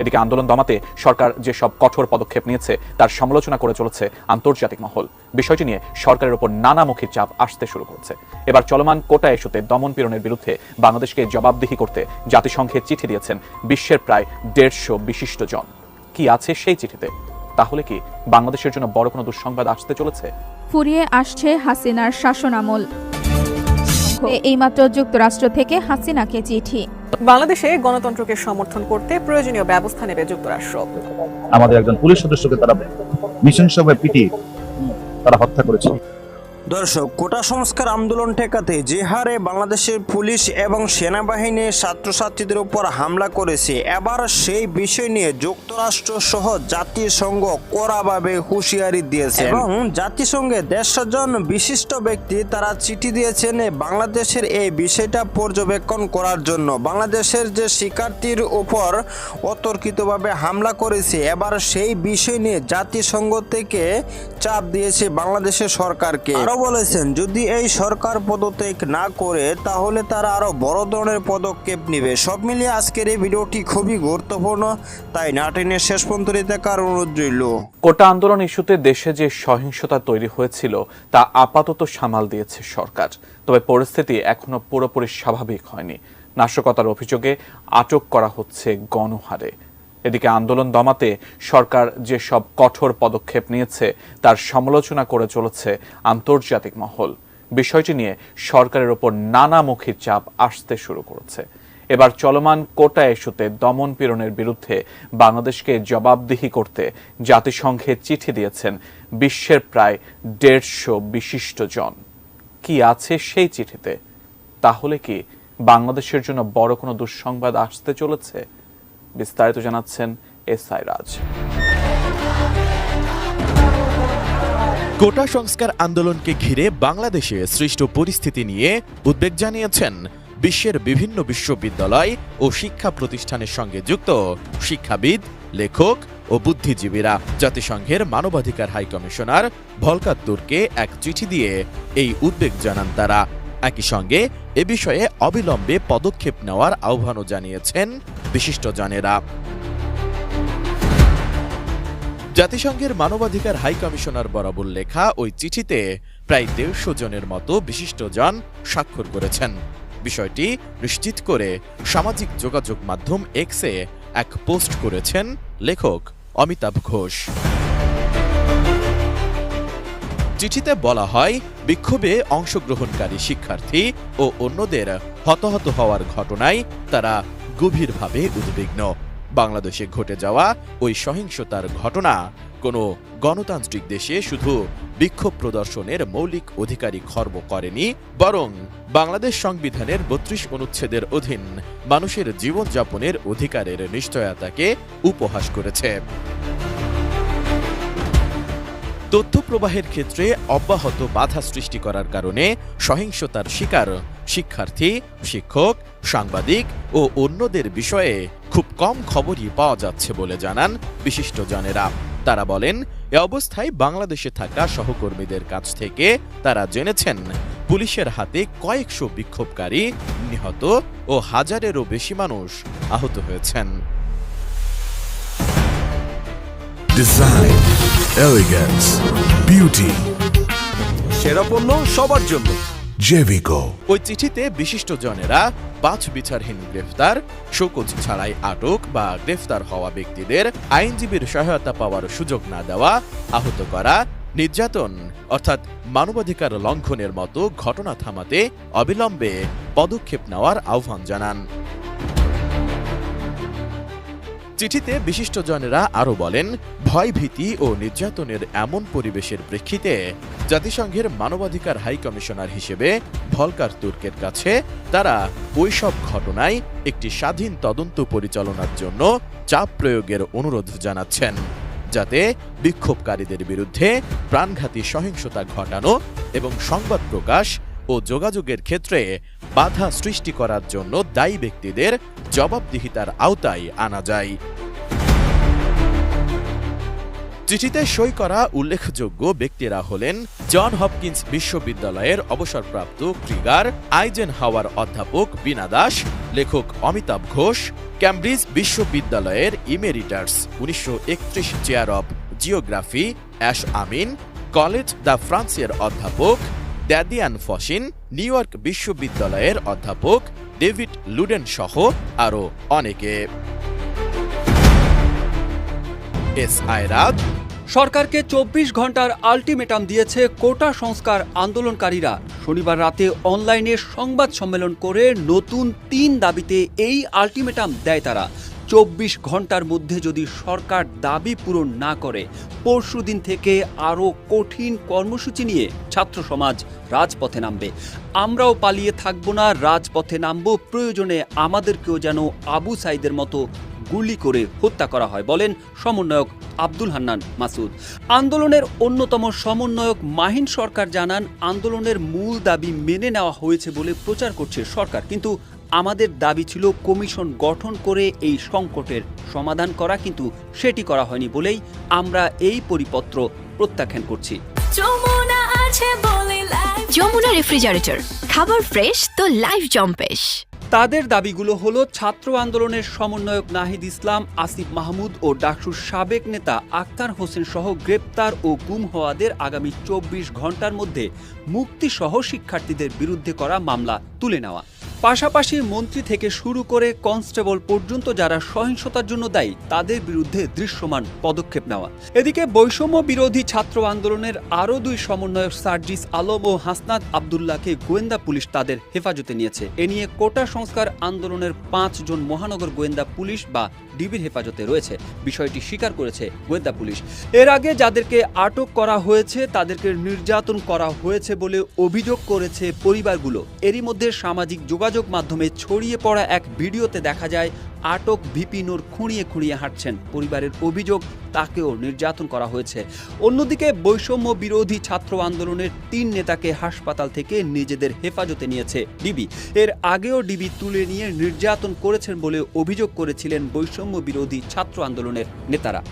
এদিকে আন্দোলন দমাতে সরকার যেসব কঠোর পদক্ষেপ নিয়েছে, তার সমালোচনা করে চলেছে আন্তর্জাতিক মহল। বিষয়টি নিয়ে সরকারের উপর নানামুখী চাপ আসতে শুরু করেছে। এবার চলমান কোটা ইস্যুতে দমন পীড়নের বিরুদ্ধে বাংলাদেশকে জবাবদিহি করতে জাতিসংঘে চিঠি দিয়েছেন বিশ্বের প্রায় দেড়শো বিশিষ্ট জন। কি আছে সেই চিঠিতে? তাহলে কি বাংলাদেশের জন্য বড় কোনো দুঃসংবাদ আসতে চলেছে? ফুরিয়ে আসছে হাসিনার শাসনামল। এইমাত্র যুক্তরাষ্ট্র থেকে হাসিনাকে চিঠি। বাংলাদেশে গণতন্ত্রকে সমর্থন করতে প্রয়োজনীয় ব্যবস্থা নেবে যুক্তরাষ্ট্র। আমাদের একজন পুলিশ সদস্যকে তারা মিশন সভায় পিটিয়ে তারা হত্যা করেছে। দর্শক কোটা সংস্কার আন্দোলন ঠেকাতে যে হারে বাংলাদেশের পুলিশ এবং সেনাবাহিনী ছাত্রছাত্রীদের উপর হামলা করেছে। এবার সেই বিষয় নিয়ে যুক্তরাষ্ট্র সহ জাতিসংঘ কড়াভাবে হুঁশিয়ারি দিয়েছে। এবং জাতিসংঘে দেড়শো জন বিশিষ্ট ব্যক্তি তারা চিঠি দিয়েছেন বাংলাদেশের এই বিষয়টা পর্যবেক্ষণ করার জন্য। বাংলাদেশের যে শিক্ষার্থীর উপর অতর্কিতভাবে হামলা করেছে এবার সেই বিষয় নিয়ে জাতিসংঘ থেকে চাপ দিয়েছে বাংলাদেশের সরকারকে। আরও বলেছেন, যদি এই সরকার পদত্যাগ না করে, তাহলে তারা আরও বড় ধরনের পদক্ষেপ নেবে। সব মিলিয়ে আজকের এই ভিডিওটি খুবই গুরুত্বপূর্ণ। তাই নাটিনের শেষ পর্যন্ত দেখার অনুরোধ রইল? কোটা আন্দোলন ইস্যুতে দেশে যে সহিংসতা তৈরি হয়েছিল, তা আপাতত সামাল দিয়েছে সরকার। তবে পরিস্থিতি এখনও পুরোপুরি স্বাভাবিক হয়নি। নাশকতার অভিযোগে আটক করা হচ্ছে গণহারে। এদিকে আন্দোলন দমাতে সরকার যেসব কঠোর পদক্ষেপ নিয়েছে, তার সমালোচনা করে চলেছে আন্তর্জাতিক মহল। বিষয়টি নিয়ে সরকারের ওপর নানামুখী চাপ আসতে শুরু করেছে। এবার চলমান কোটা ইস্যুতে দমন পীড়নের বিরুদ্ধে বাংলাদেশকে জবাবদিহি করতে জাতিসংঘে চিঠি দিয়েছেন বিশ্বের প্রায় দেড়শো বিশিষ্ট জন। কি আছে সেই চিঠিতে? তাহলে কি বাংলাদেশের জন্য বড় কোনো দুঃসংবাদ আসতে চলেছে? বিস্তারিত জানাচ্ছেন এস আই রাজ। কোটা সংস্কার আন্দোলনকে ঘিরে বাংলাদেশে সৃষ্ট পরিস্থিতি নিয়ে উদ্বেগ জানিয়েছেন বিশ্বের বিভিন্ন বিশ্ববিদ্যালয় ও শিক্ষা প্রতিষ্ঠানের সঙ্গে যুক্ত শিক্ষাবিদ, লেখক ও বুদ্ধিজীবীরা। জাতিসংঘের মানবাধিকার হাই কমিশনার ভলকার এক চিঠি দিয়ে এই উদ্বেগ জানান তারা। একই সঙ্গে এ বিষয়ে অবিলম্বে পদক্ষেপ নেওয়ার আহ্বানও জানিয়েছেন বিশিষ্টজনেরা জাতিসংঘের মানবাধিকার হাই কমিশনার বরাবর লেখা ওই চিঠিতে প্রায় দেড়শো জনের মতো বিশিষ্টজন স্বাক্ষর করেছেন। বিষয়টি নিশ্চিত করে সামাজিক যোগাযোগ মাধ্যম এক্সে এক পোস্ট করেছেন লেখক অমিতাভ ঘোষ। চিঠিতে বলা হয়, বিক্ষোভে অংশগ্রহণকারী শিক্ষার্থী ও অন্যদের হতাহত হওয়ার ঘটনায় তারা গভীরভাবে উদ্বিগ্ন। বাংলাদেশে ঘটে যাওয়া ওই সহিংসতার ঘটনা কোনো গণতান্ত্রিক দেশে শুধু বিক্ষোভ প্রদর্শনের মৌলিক অধিকারই খর্ব করেনি, বরং বাংলাদেশ সংবিধানের বত্রিশ অনুচ্ছেদের অধীন মানুষের জীবনযাপনের অধিকারের নিশ্চয়তাকে উপহাস করেছে। তথ্য প্রবাহের ক্ষেত্রে অব্যাহত বাধা সৃষ্টি করার কারণে সহিংসতার শিকার শিক্ষার্থী, শিক্ষক, সাংবাদিক ও অন্যদের বিষয়ে খুব কম খবরই পাওয়া যাচ্ছে বলে জানান বিশিষ্টজনেরা। তারা বলেন, এ অবস্থায় বাংলাদেশে থাকা সহকর্মীদের কাছ থেকে তারা জেনেছেন, পুলিশের হাতে কয়েকশো বিক্ষোভকারী নিহত ও হাজারেরও বেশি মানুষ আহত হয়েছেন। Design, elegance, beauty, সেরা পণ্য সবার জন্য। Jevico. ওই চিঠিতে বিশিষ্টজনেরা বাছ বিচারহীন গ্রেফতার শোকজ ছাড়াই আটক বা গ্রেফতার হওয়া ব্যক্তিদের আইনজীবীর সহায়তা পাওয়ার সুযোগ না দেওয়া আহত করা নির্যাতন অর্থাৎ মানবাধিকার লঙ্ঘনের মতো ঘটনা থামাতে অবিলম্বে পদক্ষেপ নেওয়ার আহ্বান জানান। চিঠিতে বিশিষ্টজনেরা আরও বলেন, ভয়ভীতি ও নির্যাতনের এমন পরিবেশের প্রেক্ষিতে জাতিসংঘের মানবাধিকার হাই কমিশনার হিসেবে ভলকার তুর্কের কাছে তারা ওইসব ঘটনায় একটি স্বাধীন তদন্ত পরিচালনার জন্য চাপ প্রয়োগের অনুরোধ জানাচ্ছেন, যাতে বিক্ষোভকারীদের বিরুদ্ধে প্রাণঘাতী সহিংসতা ঘটানো এবং সংবাদ প্রকাশ ও যোগাযোগের ক্ষেত্রে বাধা সৃষ্টি করার জন্য দায়ী ব্যক্তিদের জবাবদিহিতার আওতায় আনা যায়। চিঠিতে সই করা উল্লেখযোগ্য ব্যক্তিরা হলেন জন হপকিন্স বিশ্ববিদ্যালয়ের অবসরপ্রাপ্ত ক্রিগার আইজেন হাওয়ার অধ্যাপক বিনা দাস, লেখক অমিতাভ ঘোষ, ক্যামব্রিজ বিশ্ববিদ্যালয়ের ইমেরিটার্স, উনিশশো একত্রিশ chair of geography, Ash Amin, college the ফ্রান্সের অধ্যাপক দ্যাদিয়ান ফসিন, নিউ ইয়র্ক বিশ্ববিদ্যালয়ের অধ্যাপক ডেভিড লুডেন সহ আরও অনেকে। এস আয়রাত সরকারকে চব্বিশ ঘণ্টার আলটিমেটাম দিয়েছে কোটা সংস্কার আন্দোলনকারীরা। শনিবার রাতে অনলাইনে সংবাদ সম্মেলন করে নতুন তিন দাবিতে এই আলটিমেটাম দেয় তারা। চব্বিশ ঘণ্টার মধ্যে যদি সরকার দাবি পূরণ না করে পরশুদিন থেকে আরও কঠিন কর্মসূচি নিয়ে ছাত্র সমাজ রাজপথে নামবে। আমরাও পালিয়ে থাকব না, রাজপথে নামব, প্রয়োজনে আমাদেরকেও যেন আবু সাইদের মতো গুলি করে হত্যা করা হয় বলেন সমন্বয়ক আব্দুল হান্নান মাসুদ। আন্দোলনের অন্যতম সমন্বয়ক মাহিন সরকার জানান আন্দোলনের মূল দাবি মেনে নেওয়া হয়েছে বলে প্রচার করছে সরকার। কিন্তু আমাদের দাবি ছিল কমিশন গঠন করে এই সংকটের সমাধান করা কিন্তু সেটি করা হয়নি বলেই আমরা এই পরিপত্র প্রত্যাখ্যান করছি। যমুনা আছে বলে রেফ্রিজারেটর খাবার ফ্রেশ তো লাইফ জম্পেশ। তাদের দাবিগুলো হলো, ছাত্র আন্দোলনের সমন্বয়ক নাহিদ ইসলাম, আসিফ মাহমুদ ও ডাকসুর সাবেক নেতা আক্তার হোসেন সহ গ্রেপ্তার ও গুম হওয়াদের আগামী চব্বিশ ঘণ্টার মধ্যে মুক্তিসহ শিক্ষার্থীদের বিরুদ্ধে করা মামলা তুলে নেওয়া। পাশাপাশি মন্ত্রী থেকে শুরু করে কনস্টেবল পর্যন্ত যারা সহিংসতার জন্য দায়ী, তাদের বিরুদ্ধে দৃশ্যমান পদক্ষেপ নেওয়া। এদিকে বৈষম্য বিরোধী ছাত্র আন্দোলনের আরও দুই সমন্বয়ক সার্জিস আলম ও হাসনাত আবদুল্লাহকে গোয়েন্দা পুলিশ তাদের হেফাজতে নিয়েছে। এ নিয়ে কোটা সংস্কার আন্দোলনের পাঁচজন মহানগর গোয়েন্দা পুলিশ বা ডিবির হেফাজতে রয়েছে। বিষয়টি স্বীকার করেছে গোয়েন্দা পুলিশ। এর আগে যাদেরকে আটক করা হয়েছে, তাদেরকে নির্যাতন করা হয়েছে বলে অভিযোগ করেছে পরিবারগুলো। এরই মধ্যে সামাজিক যোগাযোগ মাধ্যমে ছড়িয়ে পড়া এক ভিডিওতে দেখা যায়, আটক ভিপিনুর খুঁড়িয়ে খুঁড়িয়ে হাঁটছেন। পরিবারের অভিযোগ তাকেও নির্যাতন করা হয়েছে। অন্যদিকে বৈষম্য বিরোধী ছাত্র আন্দোলনের তিন নেতাকে হাসপাতাল থেকে নিজেদের হেফাজতে নিয়েছে ডিবি। এর আগেও ডিবি তুলে নিয়ে নির্যাতন করেছেন বলে অভিযোগ করেছিলেন বৈষম্য বিরোধী ছাত্র আন্দোলনের নেতারা।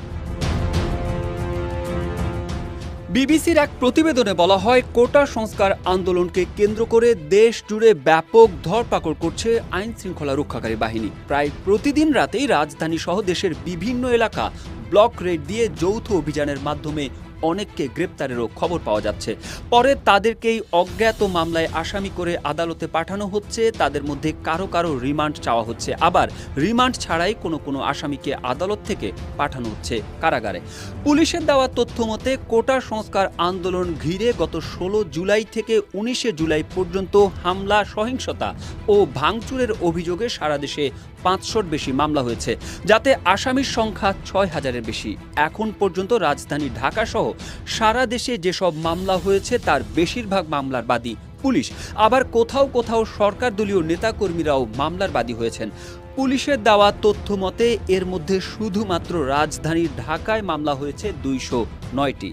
বিবিসির এক প্রতিবেদনে বলা হয়, কোটা সংস্কার আন্দোলনকে কেন্দ্র করে দেশ জুড়ে ব্যাপক ধরপাকড় করছে আইন শৃঙ্খলা রক্ষাকারী বাহিনী। প্রায় প্রতিদিন রাতেই রাজধানী সহ দেশের বিভিন্ন এলাকা ব্লক রেড দিয়ে যৌথ অভিযানের মাধ্যমে অনেককে গ্রেপ্তারেরও খবর পাওয়া যাচ্ছে। পরে তাদেরকেই অজ্ঞাত মামলায় আসামি করে আদালতে পাঠানো হচ্ছে। তাদের মধ্যে কারও কারও রিমান্ড চাওয়া হচ্ছে। আবার রিমান্ড ছাড়াই কোনো কোনো আসামিকে আদালত থেকে পাঠানো হচ্ছে কারাগারে। পুলিশের দেওয়া তথ্য মতে, কোটা সংস্কার আন্দোলন ঘিরে গত ষোলো জুলাই থেকে উনিশে জুলাই পর্যন্ত হামলা, সহিংসতা ও ভাঙচুরের অভিযোগে সারা দেশে পাঁচশোর বেশি মামলা হয়েছে, যাতে আসামির সংখ্যা ছয় হাজারের বেশি। এখন পর্যন্ত রাজধানী ঢাকা সহ সারা দেশে যেসব মামলা হয়েছে, তার বেশিরভাগ মামলার বাদী পুলিশ। আবার কোথাও কোথাও সরকার দলীয় নেতাকর্মীরাও মামলার বাদী হয়েছেন। পুলিশের দেওয়া তথ্য মতে, এর মধ্যে শুধুমাত্র রাজধানীর ঢাকায় মামলা হয়েছে দুইশো নয়টি।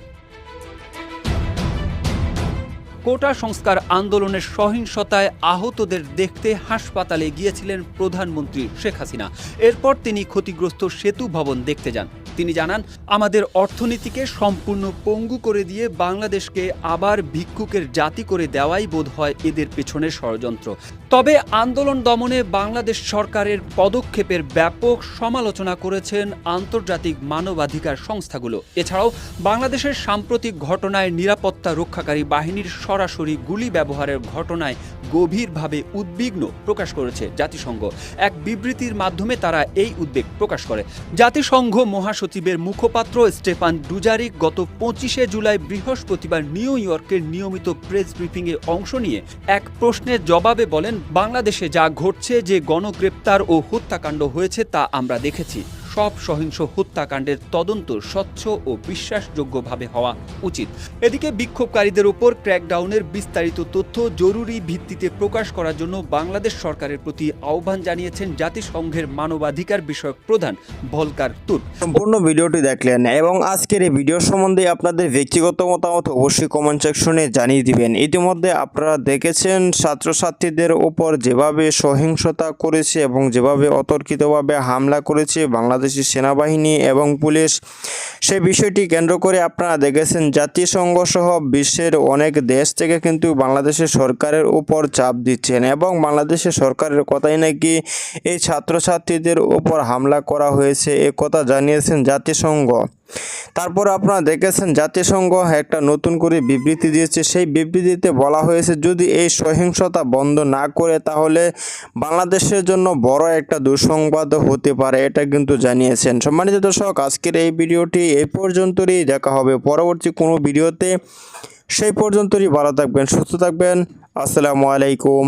কোটা সংস্কার আন্দোলনের সহিংসতায় আহতদের দেখতে হাসপাতালে গিয়েছিলেন প্রধানমন্ত্রী শেখ হাসিনা। এরপর তিনি ক্ষতিগ্রস্ত সেতু ভবন দেখতে যান। তিনি জানান, আমাদের অর্থনীতিকে সম্পূর্ণ পঙ্গু করে দিয়ে বাংলাদেশকে আবার ভিক্ষুকের জাতি করে দেওয়াই বোধ হয় এদের পেছনের ষড়যন্ত্র। তবে আন্দোলন দমনে বাংলাদেশ সরকারের পদক্ষেপের ব্যাপক সমালোচনা করেছেন আন্তর্জাতিক মানবাধিকার সংস্থাগুলো। এছাড়াও বাংলাদেশের সাম্প্রতিক ঘটনায় নিরাপত্তা রক্ষাকারী বাহিনীর সরাসরি গুলি ব্যবহারের ঘটনায় গভীরভাবে উদ্বিগ্ন প্রকাশ করেছে জাতিসংঘ। এক বিবৃতির মাধ্যমে তারা এই উদ্বেগ প্রকাশ করে। জাতিসংঘ মহাসচিবের মুখপাত্র স্টেফান ডুজারিক গত পঁচিশে জুলাই বৃহস্পতিবার নিউ ইয়র্কের নিয়মিত প্রেস ব্রিফিংয়ে অংশ নিয়ে এক প্রশ্নের জবাবে বলেন, বাংলাদেশে যা ঘটছে, যে গণগ্রেপ্তার ও হত্যাকাণ্ড হয়েছে তা আমরা দেখেছি। সব সহিংস হত্যাকাণ্ডের তদন্ত স্বচ্ছ ও বিশ্বাসযোগ্যভাবে হওয়া উচিত। এদিকে বিক্ষোভকারীদের ওপর ক্র্যাকডাউনের বিস্তারিত তথ্য জরুরি ভিত্তিতে প্রকাশ করার জন্য বাংলাদেশ সরকারের প্রতি আহ্বান জানিয়েছেন জাতিসংঘের মানবাধিকার বিষয়ক প্রধান ভলকার তুর্ক। সম্পূর্ণ ভিডিওটি দেখলেন এবং আজকের এই ভিডিও সম্বন্ধে আপনাদের ব্যক্তিগত মতামত অবশ্যই কমেন্ট সেকশনে জানিয়ে দিবেন। ইতিমধ্যে আপনারা দেখেছেন, ছাত্রছাত্রীদের ওপর যেভাবে সহিংসতা করেছে এবং যেভাবে অতর্কিতভাবে হামলা করেছে বাংলাদেশ বাংলাদেশের সেনাবাহিনী এবং পুলিশ। সে বিষয়টি কেন্দ্র করে আপনারা দেখেছেন জাতিসংঘ সহ বিশ্বের অনেক দেশ থেকে কিন্তু বাংলাদেশের সরকারের উপর চাপ দিচ্ছেন এবং বাংলাদেশের সরকারের কথাই নাকি এই ছাত্রছাত্রীদের উপর হামলা করা হয়েছে, এ কথা জানিয়েছেন জাতিসংঘ। তারপর আপনারা দেখেছেন জাতিসংঘ একটা নতুন করে বিবৃতি দিয়েছে। সেই বিবৃতিতে বলা হয়েছে, যদি এই সহিংসতা বন্ধ না করে তাহলে বাংলাদেশের জন্য বড় একটা দুঃসংবাদ হতে পারে, এটা কিন্তু জানিয়েছেন। সম্মানিত দর্শক, আজকের এই ভিডিওটি এই পর্যন্তই। দেখা হবে পরবর্তী কোনো ভিডিওতে। সেই পর্যন্তই ভালো থাকবেন, সুস্থ থাকবেন। আসসালামু আলাইকুম।